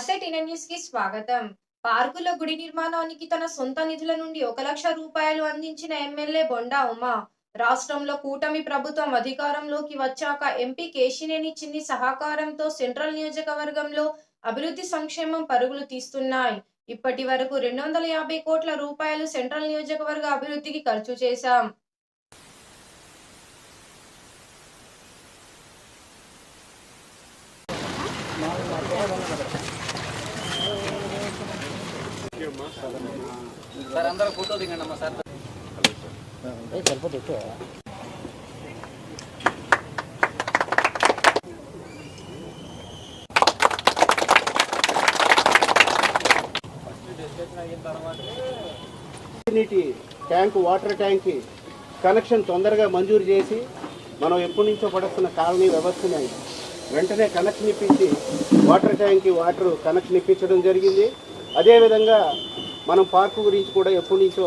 నమస్తే న్యూస్కి స్వాగతం. పార్కుల గుడి నిర్మాణానికి తన సొంత నిధుల నుండి ఒక లక్ష రూపాయలు అందించిన ఎమ్మెల్యే బొండా ఉమా. రాష్ట్రంలో కూటమి ప్రభుత్వం అధికారంలోకి వచ్చాక ఎంపీ కేశినేని చిన్ని సహకారంతో సెంట్రల్ నియోజకవర్గంలో అభివృద్ధి సంక్షేమం పరుగులు తీస్తున్నాయి. ఇప్పటి వరకు రెండు వందల యాభై కోట్ల రూపాయలు సెంట్రల్ నియోజకవర్గ అభివృద్ధికి ఖర్చు చేశాం. సార్ అందరూ ఫోటో దిగండి అమ్మా సార్. నీటి ట్యాంక్ వాటర్ ట్యాంక్కి కనెక్షన్ తొందరగా మంజూరు చేసి మనం ఎప్పటి నుంచో పడుతున్న కాలనీ వ్యవస్థని వెంటనే కనెక్షన్ ఇప్పించి వాటర్ ట్యాంక్కి వాటర్ కనెక్షన్ ఇప్పించడం జరిగింది. అదేవిధంగా మనం పార్కు గురించి కూడా ఎప్పటి నుంచో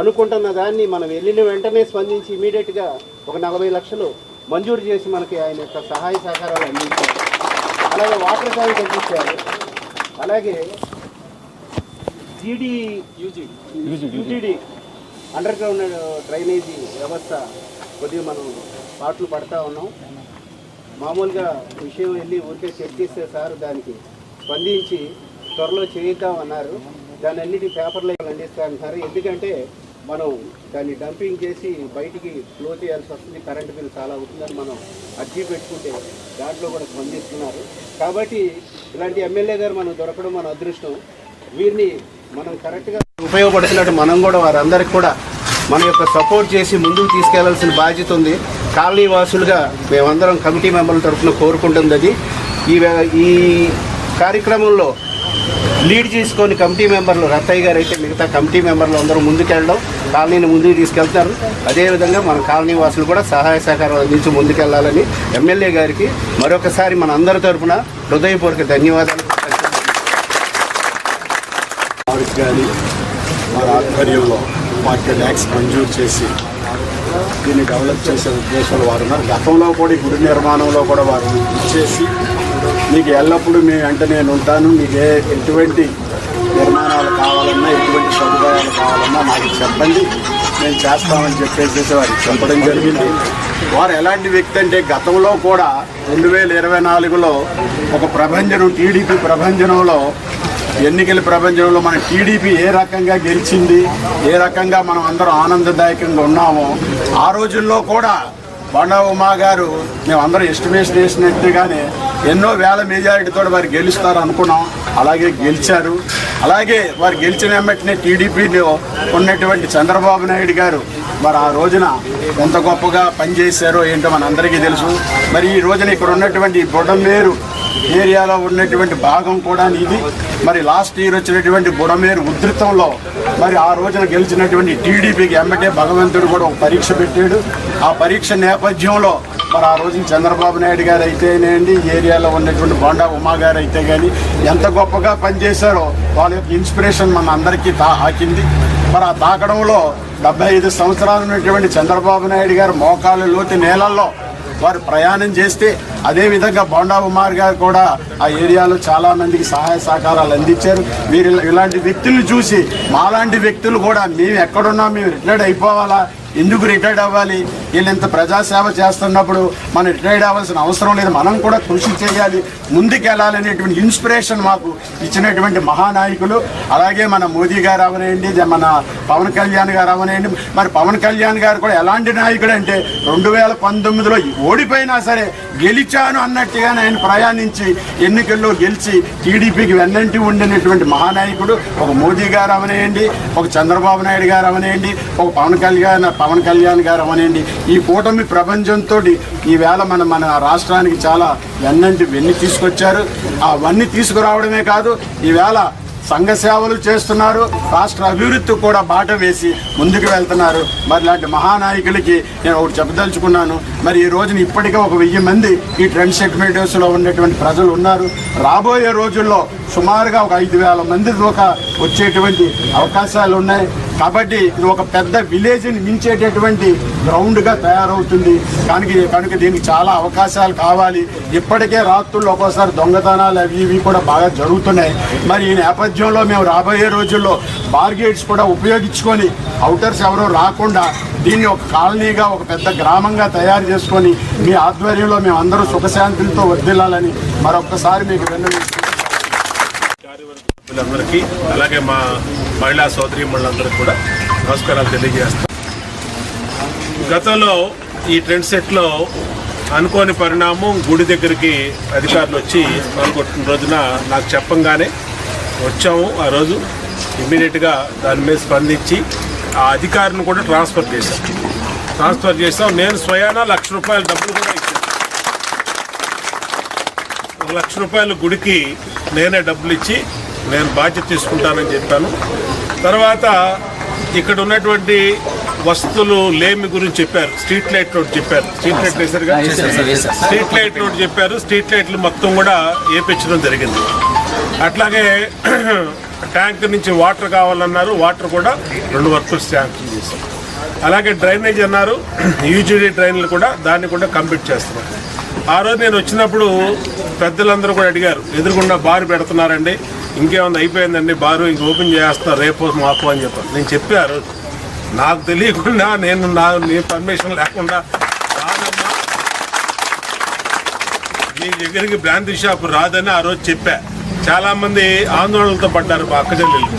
అనుకుంటున్న దాన్ని మనం వెళ్ళిన వెంటనే స్పందించి ఇమీడియట్గా ఒక నలభై లక్షలు మంజూరు చేసి మనకి ఆయన యొక్క సహాయ సహకారాలు అందించారు. అలాగే వాటర్ ట్యాంక్ అందించారు అలాగే జీడీ యూజీడీ అండర్ గ్రౌండ్ డ్రైనేజీ వ్యవస్థ కొద్దిగా మనం పాటలు పడతా ఉన్నాం. మామూలుగా విషయం వెళ్ళి ఊరికే చెక్ చేస్తే సార్ దానికి స్పందించి త్వరలో చేయిద్దాం అన్నారు. దాని అన్నిటి పేపర్లో అందిస్తా అంటున్నారు ఎందుకంటే మనం దాన్ని డంపింగ్ చేసి బయటికి ఫ్లో చేయాల్సి వస్తుంది. కరెంట్ బిల్ చాలా అవుతుందని మనం అర్జీ పెట్టుకుంటే దాంట్లో కూడా స్పందిస్తున్నారు. కాబట్టి ఇలాంటి ఎమ్మెల్యే గారు మనం దొరకడం మన అదృష్టం. వీరిని మనం కరెక్ట్గా ఉపయోగపడుతున్నట్టు మనం కూడా వారందరికి కూడా మన యొక్క సపోర్ట్ చేసి ముందుకు తీసుకెళ్ళాల్సిన బాధ్యత ఉంది. కాలనీ వాసులుగా మేమందరం కమిటీ మెంబర్ల తరఫున కోరుకుంటుంది అది. ఈ ఈ కార్యక్రమంలో లీడ్ చేసుకొని కమిటీ మెంబర్లు రత్తయ్య గారు అయితే మిగతా కమిటీ మెంబర్లు అందరూ ముందుకెళ్ళడం కాలనీని ముందుకు తీసుకెళ్తారు అదేవిధంగా మన కాలనీ వాసులు కూడా సహాయ సహకారం అందించి ముందుకెళ్ళాలని ఎమ్మెల్యే గారికి మరొకసారి మన అందరి తరఫున హృదయపూర్వక ధన్యవాదాలు. కానీ ఆధ్వర్యంలో వారికి ట్యాక్స్ మంజూరు చేసి దీన్ని డెవలప్ చేసే ఉద్దేశంలో వారు ఉన్నారు. గతంలో కూడా గుడి నిర్మాణంలో కూడా వారు ఇచ్చేసి మీకు ఎల్లప్పుడూ మీ వెంట నేను ఉంటాను. మీకు ఏ ఎటువంటి నిర్మాణాలు కావాలన్నా ఎటువంటి సదుపాయాలు కావాలన్నా నాకు చెప్పండి. మేము చేస్తామని చెప్పేసి వారికి చెప్పడం జరిగింది. వారు ఎలాంటి వ్యక్తి అంటే గతంలో కూడా రెండు వేల ఇరవై నాలుగులో ఒక ప్రభంజనం టీడీపీ ప్రభంజనంలో ఎన్నికల ప్రపంచంలో మన టీడీపీ ఏ రకంగా గెలిచింది ఏ రకంగా మనం అందరం ఆనందదాయకంగా ఉన్నామో ఆ రోజుల్లో కూడా బండా ఉమా గారు మేము అందరం ఎస్టిమేషన్ వేసినట్టుగానే ఎన్నో వేల మెజారిటీతో వారు గెలుస్తారు అనుకున్నాం. అలాగే గెలిచారు. అలాగే వారు గెలిచిన వెంటనే టీడీపీలో ఉన్నటువంటి చంద్రబాబు నాయుడు గారు మరి ఆ రోజున ఎంత గొప్పగా పనిచేశారో ఏంటో మన అందరికీ తెలుసు. మరి ఈ రోజున ఇక్కడ ఉన్నటువంటి బుడమేరు ఏరియాలో ఉన్నటువంటి భాగం కూడా ఇది మరి లాస్ట్ ఇయర్ వచ్చినటువంటి బుడమేరు ఉధృతంలో మరి ఆ రోజున గెలిచినటువంటి టీడీపీకి ఎమ్మటే భగవంతుడు కూడా ఒక పరీక్ష పెట్టాడు. ఆ పరీక్ష నేపథ్యంలో మరి ఆ రోజున చంద్రబాబు నాయుడు గారు అయితేనేండి ఏరియాలో ఉన్నటువంటి బొండా ఉమా గారు అయితే కానీ ఎంత గొప్పగా పనిచేశారో వాళ్ళ యొక్క ఇన్స్పిరేషన్ మన అందరికీ తా హాకింది మరి ఆ తాకడంలో డెబ్బై ఐదు సంవత్సరాలు ఉన్నటువంటి చంద్రబాబు నాయుడు గారు మోకాలు లోతు నేలల్లో వారు ప్రయాణం చేస్తే అదేవిధంగా బోండా ఉమార్ గారు కూడా ఆ ఏరియాలో చాలా మందికి సహాయ సహకారాలు అందించారు. వీరు ఇలాంటి వ్యక్తులను చూసి మాలాంటి వ్యక్తులు కూడా మేము ఎక్కడున్నా మేము రిటైర్డ్ అయిపోవాలా? ఎందుకు రిటైర్డ్ అవ్వాలి? వీళ్ళు ఇంత ప్రజాసేవ చేస్తున్నప్పుడు మనం రిటైర్డ్ అవ్వాల్సిన అవసరం లేదు. మనం కూడా కృషి చేయాలి ముందుకెళ్ళాలనేటువంటి ఇన్స్పిరేషన్ మాకు ఇచ్చినటువంటి మహానాయకులు. అలాగే మన మోదీ గారు అవనేయండి మన పవన్ కళ్యాణ్ గారు అవనేయండి మరి పవన్ కళ్యాణ్ గారు కూడా ఎలాంటి నాయకుడు అంటే రెండు వేల పంతొమ్మిదిలో ఓడిపోయినా సరే గెలిచాను అన్నట్టుగానే ఆయన ప్రయాణించి ఎన్నికల్లో గెలిచి టీడీపీకి వెన్నంటి ఉండినటువంటి మహానాయకుడు. ఒక మోదీ గారు అవనేయండి ఒక చంద్రబాబు నాయుడు గారు అవనేయండి ఒక పవన్ కళ్యాణ్ పవన్ కళ్యాణ్ గారు అవనండి. ఈ కూటమి ప్రపంచంతో ఈవేళ మన మన రాష్ట్రానికి చాలా వెన్నంటి వెన్ని తీసుకొచ్చారు. అవన్నీ తీసుకురావడమే కాదు ఈవేళ సంఘ సేవలు చేస్తున్నారు. రాష్ట్ర అభివృద్ధి కూడా బాట వేసి ముందుకు వెళ్తున్నారు. మరి ఇలాంటి మహానాయకులకి నేను ఒకటి చెప్పదలుచుకున్నాను. మరి ఈ రోజున ఇప్పటికే ఒక వెయ్యి మంది ఈ ట్రెండ్ సెగ్మెంటర్స్లో ఉన్నటువంటి ప్రజలు ఉన్నారు. రాబోయే రోజుల్లో సుమారుగా ఒక ఐదు వేల మంది దాకా వచ్చేటువంటి అవకాశాలు ఉన్నాయి. కాబట్టి ఇది ఒక పెద్ద విలేజ్ని మించేటటువంటి గ్రౌండ్గా తయారవుతుంది. కనుక కనుక దీనికి చాలా అవకాశాలు కావాలి. ఇప్పటికే రాత్రుల్లో ఒక్కోసారి దొంగతనాలు అవి ఇవి కూడా బాగా జరుగుతున్నాయి. మరి ఈ నేపథ్యంలో మేము రాబోయే రోజుల్లో బార్గేట్స్ కూడా ఉపయోగించుకొని అవుటర్స్ ఎవరో రాకుండా దీన్ని ఒక కాలనీగా ఒక పెద్ద గ్రామంగా తయారు చేసుకొని మీ ఆధ్వర్యంలో మేము అందరూ సుఖశాంతులతో వర్దిల్లాలని మరొక్కసారి మీకు విన్నవిస్తున్నాం వీళ్ళందరికీ అలాగే మా మహిళా సోదరి మళ్ళందరికీ కూడా నమస్కారాలు తెలియజేస్తాం. గతంలో ఈ ట్రెండ్ సెట్లో అనుకోని పరిణామం గుడి దగ్గరికి అధికారులు వచ్చి పాల్గొట్టిన రోజున నాకు చెప్పంగానే వచ్చాము ఆ రోజు. ఇమ్మీడియట్గా దాని మీద స్పందించి ఆ అధికారిని కూడా ట్రాన్స్ఫర్ చేశాం. ట్రాన్స్ఫర్ చేసాం నేను స్వయానా లక్ష రూపాయల డబ్బులు కూడా ఇచ్చాను. ఒక లక్ష రూపాయల గుడికి నేనే డబ్బులు ఇచ్చి నేను బాధ్యత తీసుకుంటానని చెప్పాను. తర్వాత ఇక్కడ ఉన్నటువంటి వస్తువులు లేమి గురించి చెప్పారు. స్ట్రీట్ లైట్ రోడ్ చెప్పారు. స్ట్రీట్ లైట్ వేసారుగా స్ట్రీట్ లైట్ రోడ్ చెప్పారు. స్ట్రీట్ లైట్లు మొత్తం కూడా వేపించడం జరిగింది. అట్లాగే ట్యాంక్ నుంచి వాటర్ కావాలన్నారు. వాటర్ కూడా రెండు వర్కులు శాంక్షన్ చేశాం అలాగే డ్రైనేజ్ అన్నారు. యూజీడీ డ్రైన్లు కూడా దాన్ని కూడా కంప్లీట్ చేస్తున్నాం ఆ రోజు నేను వచ్చినప్పుడు పెద్దలందరూ కూడా అడిగారు ఎదురుకుండా బారు పెడుతున్నారండి ఇంకేమన్నా అయిపోయిందండి బారు ఇంక ఓపెన్ చేస్తారు రేపు మాపు అని చెప్పాను నేను చెప్పా ఆ రోజు నాకు తెలియకుండా నేను నా నీ పర్మిషన్ లేకుండా రాదమ్మా మీ దగ్గరికి బ్రాంతి షాప్ రాదని ఆ రోజు చెప్పా. చాలామంది ఆందోళనలతో పడ్డారు మా అక్క చెల్లెళ్ళు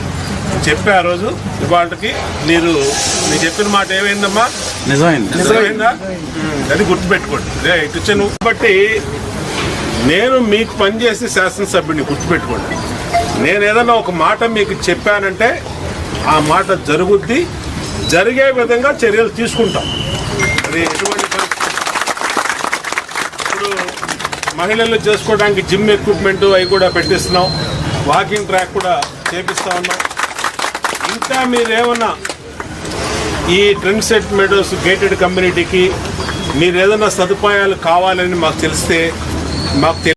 చెప్పా ఆ రోజు ఇవాళకి మీరు నేను చెప్పిన మాట ఏమైందమ్మా? నిజమైందా. ఉమ్, అది గుర్తుపెట్టుకోండి. రే, ఇటు వచ్చాను. కాబట్టి నేను మీకు పనిచేసే శాసనసభ్యుడిని గుర్తుపెట్టుకోండి. నేను ఏదైనా ఒక మాట మీకు చెప్పానంటే ఆ మాట జరుగుద్ది. జరిగే విధంగా చర్యలు తీసుకుంటాం. అది ఎటువంటి పరిస్థితి? ఇప్పుడు మహిళలు చేసుకోవడానికి జిమ్ ఎక్విప్మెంట్ అవి కూడా పెట్టిస్తున్నాం. వాకింగ్ ట్రాక్ కూడా చేపిస్తా ఉన్నాం. ఇంకా మీరేమన్నా ఈ ట్రెండ్ సెట్ మెడోస్ గేటెడ్ కమ్యూనిటీకి మీరు సదుపాయాలు కావాలని మాకు తెలిస్తే మాకు